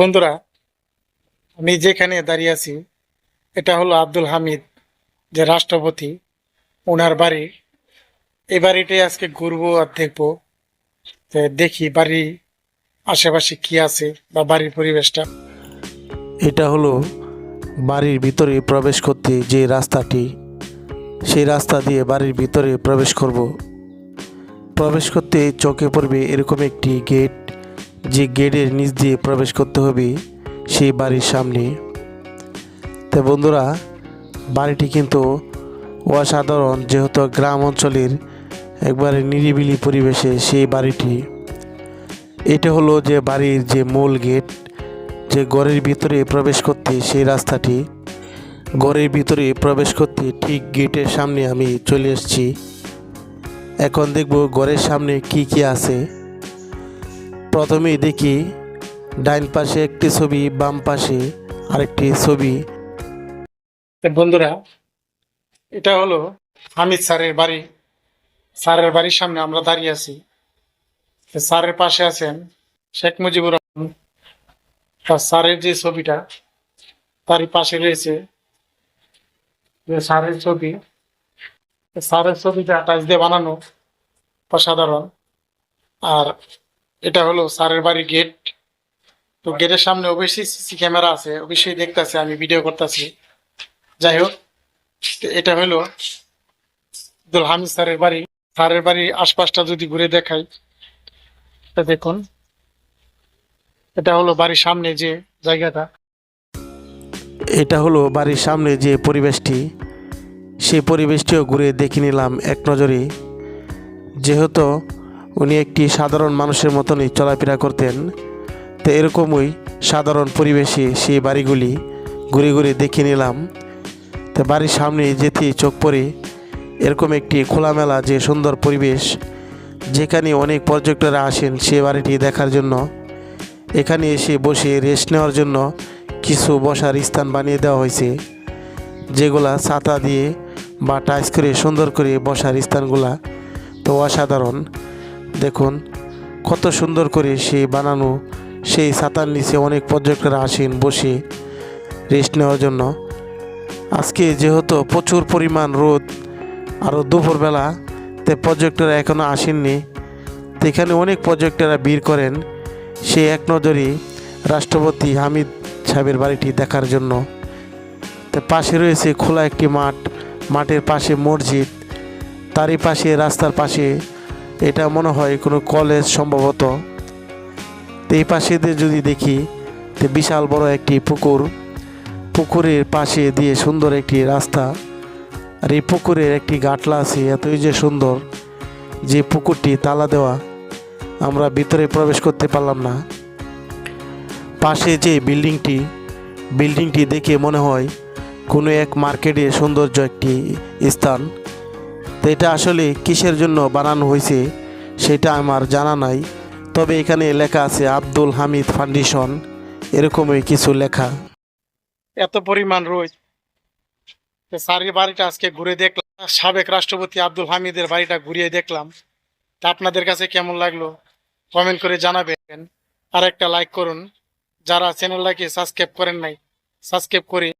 বন্ধুরা, আমি যেখানে দাঁড়িয়ে আছি, এটা হলো আব্দুল হামিদ, যে রাষ্ট্রপতি, ওনার বাড়ি। এই বাড়িটাই আজকে ঘুরবো আর দেখব দেখি বাড়ি আশেপাশে কি আছে বা বাড়ির পরিবেশটা। এটা হলো বাড়ির ভিতরে প্রবেশ করতে যে রাস্তাটি, সেই রাস্তা দিয়ে বাড়ির ভিতরে প্রবেশ করব। প্রবেশ করতে চোখে পড়বে এরকম একটি গেট। যে গেটের নিচ দিয়ে প্রবেশ করতে হবে, সেই বাড়ির সামনে। তো বন্ধুরা, বাড়িটি কিন্তু অসাধারণ, যেহেতু গ্রাম অঞ্চলের একবারে নিরিবিলি পরিবেশে সেই বাড়িটি। এটা হলো যে বাড়ির যে মূল গেট, যে ঘরের ভিতরে প্রবেশ করতে সেই রাস্তাটি। ঘরের ভিতরে প্রবেশ করতে ঠিক গেটের সামনে আমি চলে এসেছি। এখন দেখব ঘরের সামনে কি কি আছে। প্রথমেই দেখি ডাইন পাশে একটি ছবি, বাম পাশে আরেকটি ছবি। বন্ধুরা, এটা হলো হামিদ স্যারের বাড়ি। স্যারের বাড়ির সামনে আমরা দাঁড়িয়ে আছি। স্যারের পাশে আছেন শেখ মুজিবুর রহমান। আর স্যারের যে ছবিটা, তারই পাশে রয়েছে স্যারের ছবি। স্যারের ছবিটা টাচ দিয়ে বানানো অসাধারণ। আর এটা হলো স্যারের বাড়ির গেট তো গেটের সামনে অবশ্যই সিসি ক্যামেরা আছে, অবশ্যই দেখতেছি, আমি ভিডিও করতেছি। যাই হোক এটা হলো আব্দুল হামিদ স্যারের বাড়ি। স্যারের বাড়ির আশপাশটা যদি ঘুরে দেখাই এটা দেখুন। এটা হলো বাড়ির সামনে যে জায়গাটা। এটা হলো বাড়ির সামনে যে পরিবেশটি। সেই পরিবেশটিও ঘুরে দেখে নিলাম এক নজরে। যেহেতু উনি একটি সাধারণ মানুষের মতনই চলাফেরা করতেন। তো এরকমই সাধারণ পরিবেশে সেই বাড়িগুলি ঘুরে ঘুরে দেখে নিলাম। তো বাড়ির সামনে যেতে চোখ পড়ে এরকম একটি খোলামেলা যে সুন্দর পরিবেশ, যেখানে অনেক পর্যটকরা আসেন সে বাড়িটি দেখার জন্য। এখানে এসে বসে রেস্ট নেওয়ার জন্য কিছু বসার স্থান বানিয়ে দেওয়া হয়েছে, যেগুলা ছাতা দিয়ে বা টাইস করে সুন্দর করে বসার স্থানগুলা। তো অসাধারণ। দেখুন, কত সুন্দর করে সে বানানো, সেই ছাতার নিচে অনেক পর্যটকরা আসেন, বসে রেস্ট নেওয়ার জন্য। আজকে যেহেতু প্রচুর পরিমাণ রোদ আরও দুপুরবেলা তে পর্যটকরা এখনও আসেননি, তো এখানে অনেক পর্যটকরা ভিড় করেন সে এক নজরে রাষ্ট্রপতি হামিদ সাহেবের বাড়িটি দেখার জন্য। তো পাশে রয়েছে খোলা একটি মাঠ, মাঠের পাশে মসজিদ, তারই পাশে রাস্তার পাশে এটা মনে হয় কোনো কলেজ সম্ভবত। তো এই পাশে দিয়ে যদি দেখি, তো বিশাল বড় একটি পুকুর। পুকুরের পাশে দিয়ে সুন্দর একটি রাস্তা। আর এই পুকুরের একটি গাটলা আছে, এতই যে সুন্দর যে পুকুরটি তালা দেওয়া, আমরা ভিতরে প্রবেশ করতে পারলাম না। পাশে যে বিল্ডিংটি বিল্ডিংটি দেখে মনে হয় কোনো এক মার্কেটে সৌন্দর্য একটি স্থান। তো এটা আসলে কিসের জন্য বানানো হয়েছে সেটা আমার জানা নাই। তবে এখানে লেখা আছে আব্দুল হামিদ ফাউন্ডেশন, এরকমই কিছু লেখা। এত পরিমাণ তো স্যারের বাড়িটা আজকে ঘুরে দেখলাম। সাবেক রাষ্ট্রপতি আব্দুল হামিদের বাড়িটা ঘুরিয়ে দেখলাম। তা আপনাদের কাছে কেমন লাগল? কমেন্ট করে জানাবেন। আর একটা লাইক করুন। যারা চ্যানেলটাকে সাবস্ক্রাইব করেন নাই সাবস্ক্রাইব করে